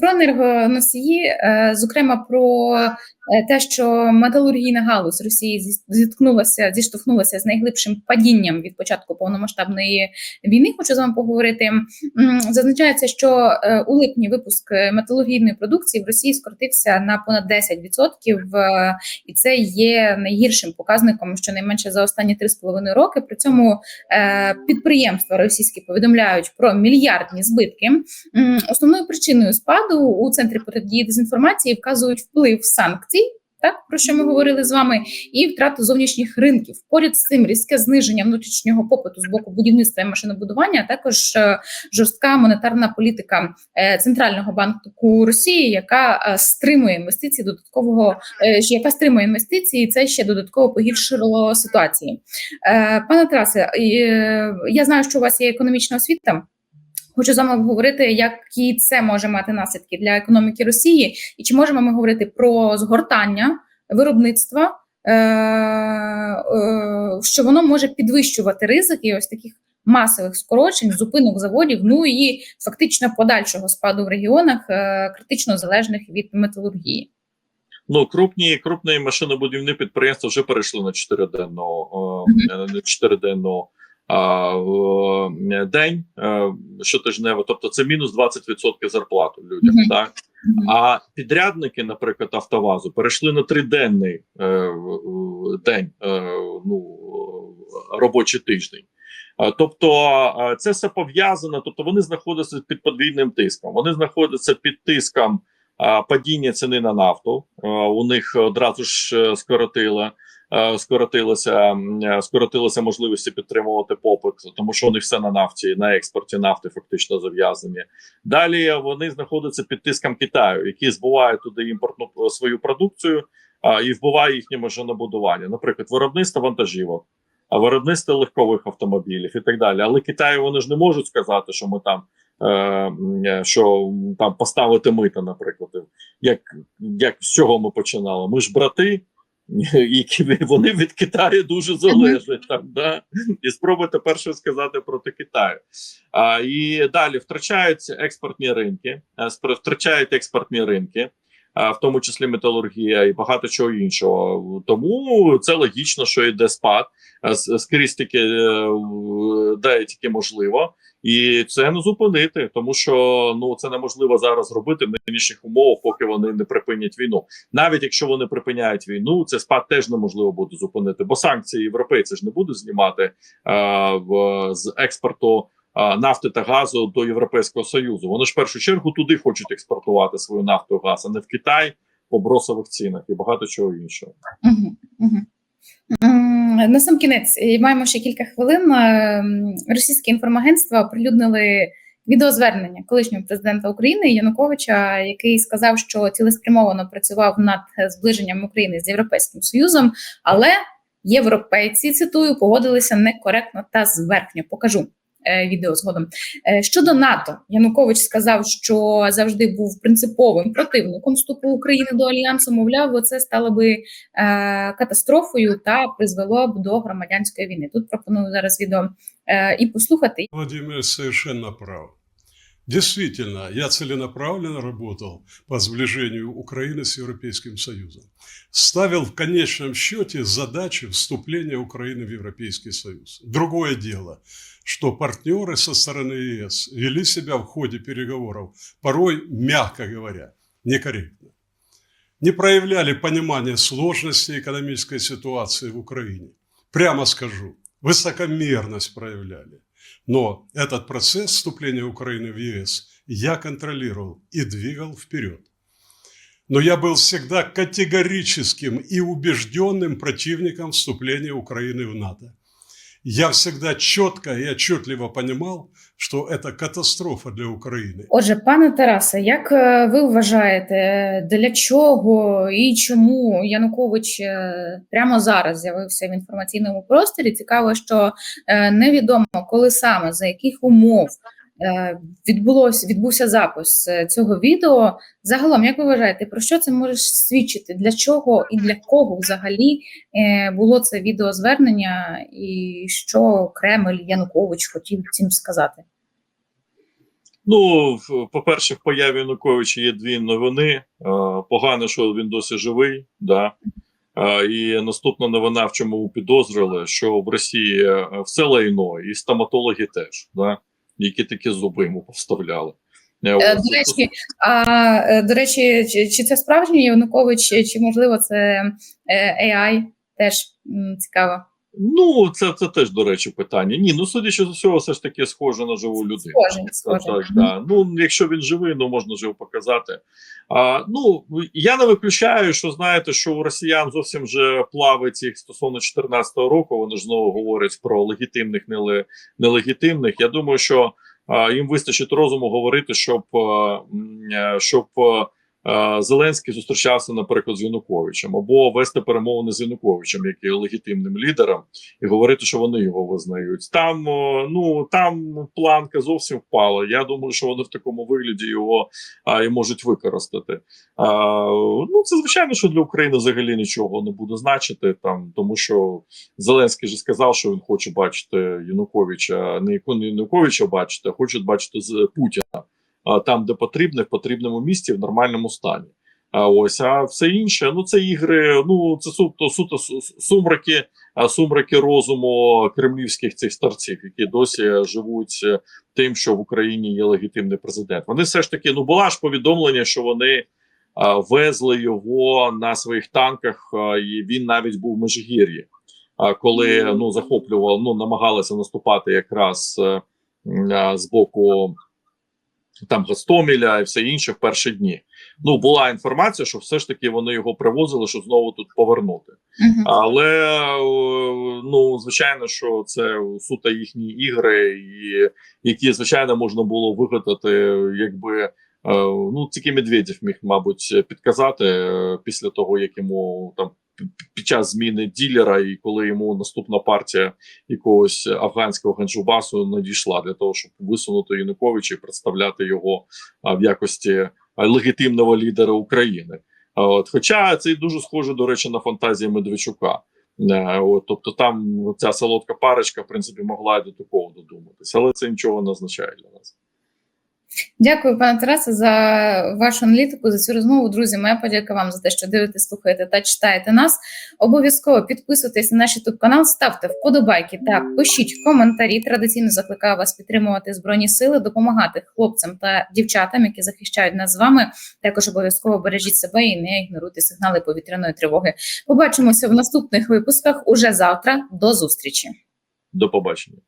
про енергоносії, е, зокрема про те, що металургійна галузь Росії зі- зіткнулася, зіштовхнулася з найглибшим падінням від початку повномасштабної війни. Хочу з вами поговорити. Зазначається, що е, у липні випуск металургійної продукції в Росії скоротився на понад 10%, е, і це є найгіршим показником, щонайменше за останні 3,5 роки. При цьому е, підприємства російські повідомляють про мільярдні збитки. Основною причиною спаду у центрі протидії дезінформації вказують вплив санкцій. Так, про що ми говорили з вами, і втрату зовнішніх ринків. Поряд з цим різке зниження внутрішнього попиту з боку будівництва і машинобудування, а також е, жорстка монетарна політика е, центрального банку Росії, яка е, стримує інвестиції додаткового, яка стримує інвестиції, і це ще додатково погіршило ситуації. Пане Тарасе, я знаю, що у вас є економічна освіта. Хочу з вами обговорити, які це може мати наслідки для економіки Росії, і чи можемо ми говорити про згортання виробництва, е, е, що воно може підвищувати ризики ось таких масових скорочень, зупинок заводів, ну і фактично подальшого спаду в регіонах, е, критично залежних від металургії. Ну, крупні крупні машинобудівні підприємства вже перейшли на чотириденну чотириденну а, в, е, день е, щотижнево. Тобто це мінус 20% зарплату людям. Мгм. Так а підрядники, наприклад, Автовазу, перейшли на триденний е, день, е, ну робочий тиждень. Тобто це все пов'язано, тобто вони знаходяться під подвійним тиском. Вони знаходяться під тиском падіння ціни на нафту. У них одразу ж скоротило. е, Скоротилося, м, е, скоротилося можливості підтримувати попит, тому що них все на нафті, на експорті нафти фактично зав'язані. Далі вони знаходяться під тиском Китаю, який збуває туди імпортну е, свою продукцію а, і вбиває їхнє машинобудування. Наприклад, виробництво вантажівок, а виробництво легкових автомобілів і так далі. Але Китаю вони ж не можуть сказати, що ми там. е, е, Що там поставити мита, наприклад, як, як з чого ми починали? Ми ж брати, які вони від Китаю дуже залежать там, да? і спробуйте перше сказати проти Китаю. А, і далі втрачаються експортні ринки, втрачають експортні ринки, а, в тому числі металургія і багато чого іншого. Тому це логічно, що йде спад а, скрізь тільки е, де тільки можливо. І це не зупинити, тому що ну це неможливо зараз зробити в нинішніх умовах, поки вони не припинять війну. Навіть якщо вони припиняють війну, це спад теж неможливо буде зупинити, бо санкції європейці ж не будуть знімати е, в з експорту е, нафти та газу до Європейського союзу. Вони ж в першу чергу туди хочуть експортувати свою нафту і газ, а не в Китай по бросових цінах і багато чого іншого. На сам кінець маємо ще кілька хвилин. Російські інформагентства оприлюднили відеозвернення колишнього президента України Януковича, який сказав, що цілеспрямовано працював над зближенням України з Європейським Союзом, але європейці цитую погодилися некоректно та зверхньо. Покажу відео згодом. Е, Щодо НАТО, Янукович сказав, що завжди був принциповим противником вступу України до альянсу. Мовляв, це стало би е, катастрофою та призвело б до громадянської війни. Тут пропоную зараз відео е, і послухати. Владимир совершенно прав. Действительно, я целенаправленно работал по сближению Украины с Европейским Союзом. Ставил в конечном счете задачу вступления Украины в Европейский Союз. Другое дело, что партнеры со стороны ЕС вели себя в ходе переговоров, порой, мягко говоря, некорректно. Не проявляли понимания сложности экономической ситуации в Украине. Прямо скажу, высокомерность проявляли. Но этот процесс вступления Украины в ЕС я контролировал и двигал вперед. Но я был всегда категорическим и убежденным противником вступления Украины в НАТО. Я всегда чітко і отчетливо понимал, що це катастрофа для України. Отже, пане Тарасе, як е, ви вважаєте, для чого і чому Янукович е, прямо зараз з'явився в інформаційному просторі? Цікаво, що е, невідомо, коли саме за яких умов е, відбулося відбувся запис е, цього відео. Загалом, як ви вважаєте, про що це може свідчити? Для чого і для кого взагалі е, було це відеозвернення, і що Кремль Янукович хотів цим сказати? Ну, по-перше, в появі Януковича є дві новини. Погано, що він досі живий. Да. І наступна новина, в чому підозрювали, що в Росії все лайно, і стоматологи теж, да, які такі зуби йому поставляли. Е. До речі, а е, до речі, чи, чи це справжній Янукович, чи, чи можливо це е, AI? Теж цікаво. Ну, це, це теж, до речі, питання. Ні, ну судячи з усього, все ж таки схоже на живу людину. Схоже, схоже. Так, да. Ну, якщо він живий, ну можна ж його показати. А, ну, я не виключаю, що знаєте, що у росіян зовсім вже плавить їх стосовно 2014 року. Вони ж знову говорять про легітимних, неле, нелегітимних. Я думаю, що а, їм вистачить розуму говорити, щоб, а, щоб Зеленський зустрічався, наприклад, з Януковичем, або вести перемовини з Януковичем, як є легітимним лідером, і говорити, що вони його визнають. Там ну там планка зовсім впала. Я думаю, що вони в такому вигляді його а, і можуть використати. А, ну це звичайно, що для України взагалі нічого не буде значити там, тому що Зеленський же сказав, що він хоче бачити Януковича, не Януковича бачити, а хоче бачити з Путіна. Там, де потрібно, в потрібному місці, в нормальному стані. А ось а все інше, ну це ігри, ну це суто суто сумраки, сумраки розуму кремлівських цих старців, які досі живуть е, тим, що в Україні є легітимний президент. Вони все ж таки, ну була ж повідомлення, що вони а, везли його на своїх танках, а, і він навіть був в Межигір'ї. А коли ну захоплював, ну намагалися наступати якраз е, а, з боку там Гостомеля і все інше в перші дні. Ну була інформація, що все ж таки вони його привозили, щоб знову тут повернути. Мгм. Але е, ну звичайно, що це суто їхні ігри, і які звичайно можна було вигадати, якби е, ну тільки Медведєв міг, мабуть, підказати е, після того, як йому там під час зміни ділера, і коли йому наступна партія якогось афганського ганджубасу надійшла для того, щоб висунути Януковича і представляти його в якості легітимного лідера України. От, хоча це дуже схоже, до речі, на фантазії Медведчука. Е, От, тобто там ця солодка парочка, в принципі, могла й до такого додуматися, але це нічого не означає для нас. Дякую, пане Тарасе, за вашу аналітику, за цю розмову. Друзі, моя подяка вам за те, що дивитесь, слухаєте та читаєте нас. Обов'язково підписуйтесь на наш youtube канал, ставте вподобайки та пишіть коментарі. Традиційно закликаю вас підтримувати збройні сили, допомагати хлопцям та дівчатам, які захищають нас з вами. Також обов'язково бережіть себе і не ігноруйте сигнали повітряної тривоги. Побачимося в наступних випусках уже завтра. До зустрічі. До побачення.